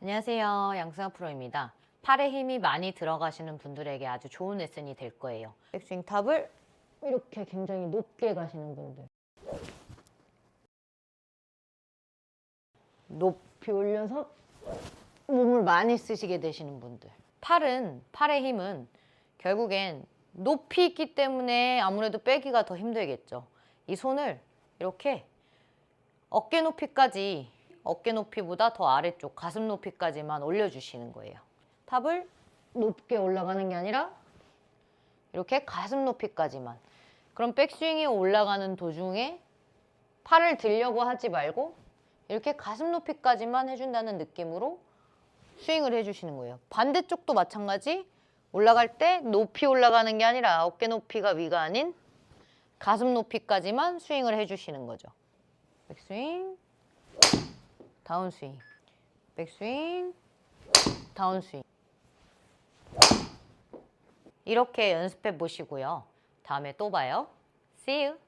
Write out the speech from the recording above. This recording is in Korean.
안녕하세요. 양승아 프로입니다. 팔에 힘이 많이 들어가시는 분들에게 아주 좋은 레슨이 될 거예요. 백스윙 탑을 이렇게 굉장히 높게 가시는 분들. 높이 올려서 몸을 많이 쓰시게 되시는 분들. 팔은, 팔의 힘은 결국엔 높이 있기 때문에 아무래도 빼기가 더 힘들겠죠. 이 손을 이렇게 어깨 높이까지 어깨 높이보다 더 아래쪽 가슴 높이까지만 올려주시는 거예요. 탑을 높게 올라가는 게 아니라 이렇게 가슴 높이까지만. 그럼 백스윙이 올라가는 도중에 팔을 들려고 하지 말고 이렇게 가슴 높이까지만 해준다는 느낌으로 스윙을 해주시는 거예요. 반대쪽도 마찬가지. 올라갈 때 높이 올라가는 게 아니라 어깨 높이가 위가 아닌 가슴 높이까지만 스윙을 해주시는 거죠. 백스윙, 다운스윙, 백스윙, 다운스윙. 이렇게 연습해 보시고요. 다음에 또 봐요. See you.